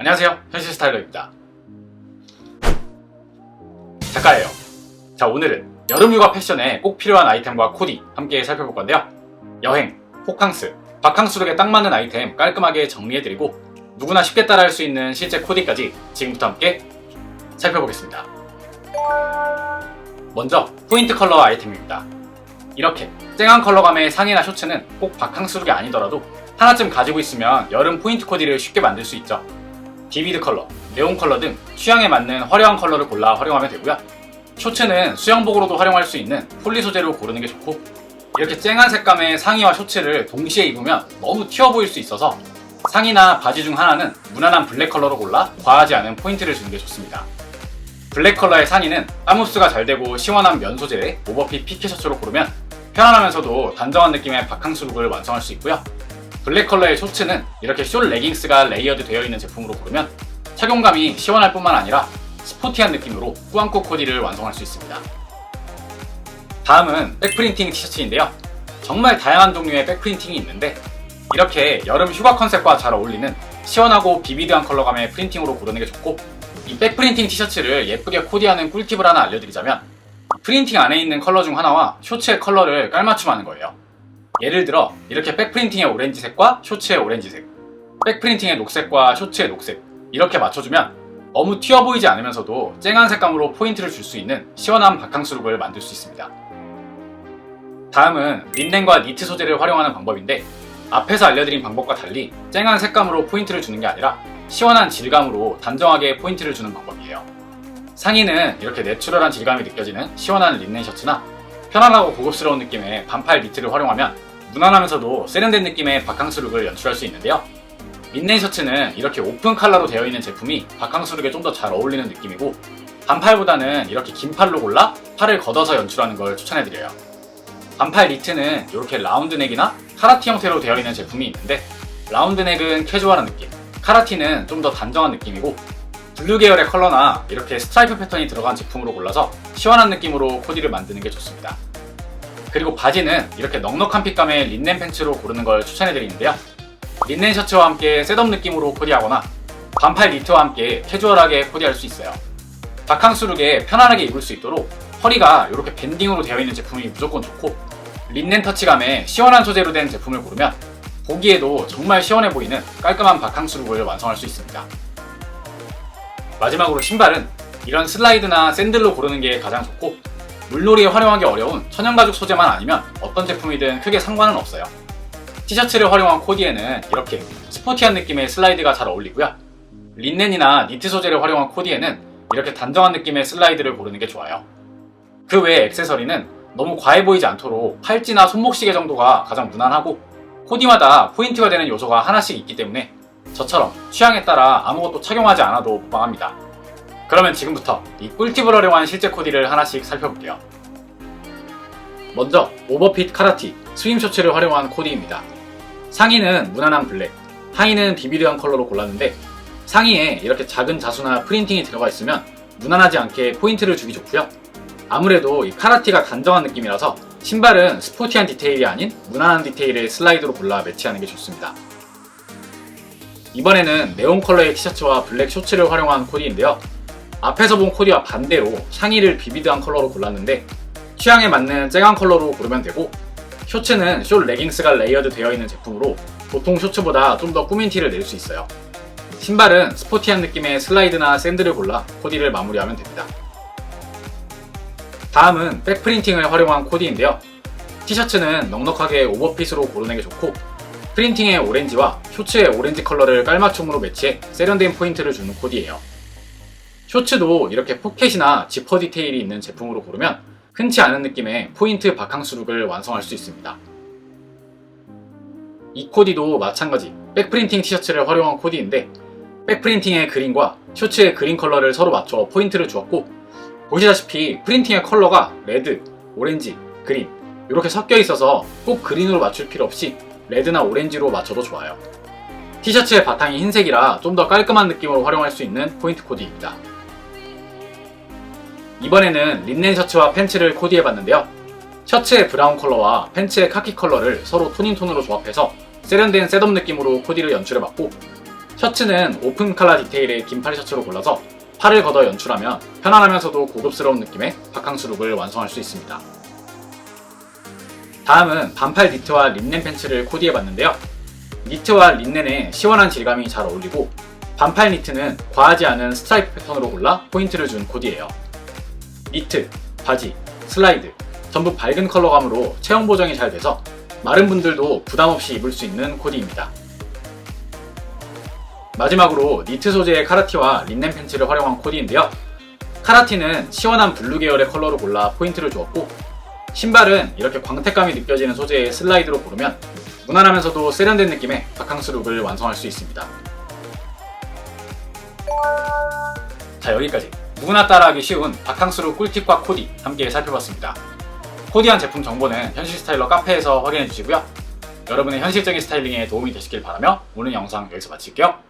안녕하세요. 현실 스타일러입니다. 작가예요. 자, 오늘은 여름휴가 패션에 꼭 필요한 아이템과 코디 함께 살펴볼 건데요. 여행, 호캉스, 바캉스룩에 딱 맞는 아이템 깔끔하게 정리해드리고 누구나 쉽게 따라할 수 있는 실제 코디까지 지금부터 함께 살펴보겠습니다. 먼저 포인트 컬러 아이템입니다. 이렇게 쨍한 컬러감의 상의나 셔츠는 꼭 바캉스룩이 아니더라도 하나쯤 가지고 있으면 여름 포인트 코디를 쉽게 만들 수 있죠. 비비드 컬러, 네온 컬러 등 취향에 맞는 화려한 컬러를 골라 활용하면 되고요. 셔츠는 수영복으로도 활용할 수 있는 폴리 소재로 고르는 게 좋고 이렇게 쨍한 색감의 상의와 셔츠를 동시에 입으면 너무 튀어 보일 수 있어서 상의나 바지 중 하나는 무난한 블랙 컬러로 골라 과하지 않은 포인트를 주는 게 좋습니다. 블랙 컬러의 상의는 땀 흡수가 잘 되고 시원한 면 소재의 오버핏 피케 셔츠로 고르면 편안하면서도 단정한 느낌의 바캉스 룩을 완성할 수 있고요. 블랙 컬러의 셔츠는 이렇게 숄 레깅스가 레이어드 되어 있는 제품으로 고르면 착용감이 시원할 뿐만 아니라 스포티한 느낌으로 꾸안꾸 코디를 완성할 수 있습니다. 다음은 백프린팅 티셔츠인데요. 정말 다양한 종류의 백프린팅이 있는데 이렇게 여름 휴가 컨셉과 잘 어울리는 시원하고 비비드한 컬러감의 프린팅으로 고르는 게 좋고 이 백프린팅 티셔츠를 예쁘게 코디하는 꿀팁을 하나 알려드리자면 프린팅 안에 있는 컬러 중 하나와 쇼츠의 컬러를 깔맞춤하는 거예요. 예를 들어 이렇게 백프린팅의 오렌지색과 쇼츠의 오렌지색, 백프린팅의 녹색과 쇼츠의 녹색 이렇게 맞춰주면 너무 튀어 보이지 않으면서도 쨍한 색감으로 포인트를 줄 수 있는 시원한 바캉스룩을 만들 수 있습니다. 다음은 린넨과 니트 소재를 활용하는 방법인데 앞에서 알려드린 방법과 달리 쨍한 색감으로 포인트를 주는 게 아니라 시원한 질감으로 단정하게 포인트를 주는 방법이에요. 상의는 이렇게 내추럴한 질감이 느껴지는 시원한 린넨 셔츠나 편안하고 고급스러운 느낌의 반팔 니트를 활용하면 무난하면서도 세련된 느낌의 바캉스 룩을 연출할 수 있는데요. 린넨 셔츠는 이렇게 오픈 컬러로 되어 있는 제품이 바캉스 룩에 좀 더 잘 어울리는 느낌이고 반팔보다는 이렇게 긴 팔로 골라 팔을 걷어서 연출하는 걸 추천해드려요. 반팔 니트는 이렇게 라운드넥이나 카라티 형태로 되어 있는 제품이 있는데 라운드넥은 캐주얼한 느낌, 카라티는 좀 더 단정한 느낌이고 블루 계열의 컬러나 이렇게 스트라이프 패턴이 들어간 제품으로 골라서 시원한 느낌으로 코디를 만드는 게 좋습니다. 그리고 바지는 이렇게 넉넉한 핏감의 린넨 팬츠로 고르는 걸 추천해드리는데요. 린넨 셔츠와 함께 셋업 느낌으로 코디하거나 반팔 니트와 함께 캐주얼하게 코디할 수 있어요. 바캉스룩에 편안하게 입을 수 있도록 허리가 이렇게 밴딩으로 되어 있는 제품이 무조건 좋고 린넨 터치감의 시원한 소재로 된 제품을 고르면 보기에도 정말 시원해 보이는 깔끔한 바캉스룩을 완성할 수 있습니다. 마지막으로 신발은 이런 슬라이드나 샌들로 고르는 게 가장 좋고 물놀이에 활용하기 어려운 천연가죽 소재만 아니면 어떤 제품이든 크게 상관은 없어요. 티셔츠를 활용한 코디에는 이렇게 스포티한 느낌의 슬라이드가 잘 어울리고요. 린넨이나 니트 소재를 활용한 코디에는 이렇게 단정한 느낌의 슬라이드를 고르는 게 좋아요. 그 외에 액세서리는 너무 과해 보이지 않도록 팔찌나 손목시계 정도가 가장 무난하고 코디마다 포인트가 되는 요소가 하나씩 있기 때문에 저처럼 취향에 따라 아무것도 착용하지 않아도 무방합니다. 그러면 지금부터 이 꿀팁을 활용한 실제 코디를 하나씩 살펴볼게요. 먼저 오버핏 카라티 스윙 셔츠를 활용한 코디입니다. 상의는 무난한 블랙, 하의는 비비드한 컬러로 골랐는데 상의에 이렇게 작은 자수나 프린팅이 들어가 있으면 무난하지 않게 포인트를 주기 좋고요. 아무래도 이 카라티가 단정한 느낌이라서 신발은 스포티한 디테일이 아닌 무난한 디테일의 슬라이드로 골라 매치하는 게 좋습니다. 이번에는 네온 컬러의 티셔츠와 블랙 셔츠를 활용한 코디인데요. 앞에서 본 코디와 반대로 상의를 비비드한 컬러로 골랐는데 취향에 맞는 쨍한 컬러로 고르면 되고 셔츠는 숏 레깅스가 레이어드 되어 있는 제품으로 보통 셔츠보다 좀 더 꾸민 티를 낼 수 있어요. 신발은 스포티한 느낌의 슬라이드나 샌들을 골라 코디를 마무리하면 됩니다. 다음은 백프린팅을 활용한 코디인데요. 티셔츠는 넉넉하게 오버핏으로 고르는 게 좋고 프린팅의 오렌지와 쇼츠의 오렌지 컬러를 깔맞춤으로 매치해 세련된 포인트를 주는 코디예요. 쇼츠도 이렇게 포켓이나 지퍼 디테일이 있는 제품으로 고르면 흔치 않은 느낌의 포인트 바캉스 룩을 완성할 수 있습니다. 이 코디도 마찬가지 백프린팅 티셔츠를 활용한 코디인데 백프린팅의 그린과 쇼츠의 그린 컬러를 서로 맞춰 포인트를 주었고 보시다시피 프린팅의 컬러가 레드, 오렌지, 그린 이렇게 섞여 있어서 꼭 그린으로 맞출 필요 없이 레드나 오렌지로 맞춰도 좋아요. 티셔츠의 바탕이 흰색이라 좀 더 깔끔한 느낌으로 활용할 수 있는 포인트 코디입니다. 이번에는 린넨 셔츠와 팬츠를 코디해봤는데요. 셔츠의 브라운 컬러와 팬츠의 카키 컬러를 서로 톤인톤으로 조합해서 세련된 셋업 느낌으로 코디를 연출해봤고 셔츠는 오픈 칼라 디테일의 긴팔 셔츠로 골라서 팔을 걷어 연출하면 편안하면서도 고급스러운 느낌의 바캉스 룩을 완성할 수 있습니다. 다음은 반팔 니트와 린넨 팬츠를 코디해봤는데요. 니트와 린넨의 시원한 질감이 잘 어울리고 반팔 니트는 과하지 않은 스트라이프 패턴으로 골라 포인트를 준 코디예요. 니트, 바지, 슬라이드 전부 밝은 컬러감으로 체형 보정이 잘 돼서 마른 분들도 부담 없이 입을 수 있는 코디입니다. 마지막으로 니트 소재의 카라티와 린넨 팬츠를 활용한 코디인데요. 카라티는 시원한 블루 계열의 컬러로 골라 포인트를 주었고 신발은 이렇게 광택감이 느껴지는 소재의 슬라이드로 고르면 무난하면서도 세련된 느낌의 바캉스 룩을 완성할 수 있습니다. 자 여기까지 누구나 따라하기 쉬운 바캉스 룩 꿀팁과 코디 함께 살펴봤습니다. 코디한 제품 정보는 현실 스타일러 카페에서 확인해 주시고요. 여러분의 현실적인 스타일링에 도움이 되시길 바라며 오늘 영상 여기서 마칠게요.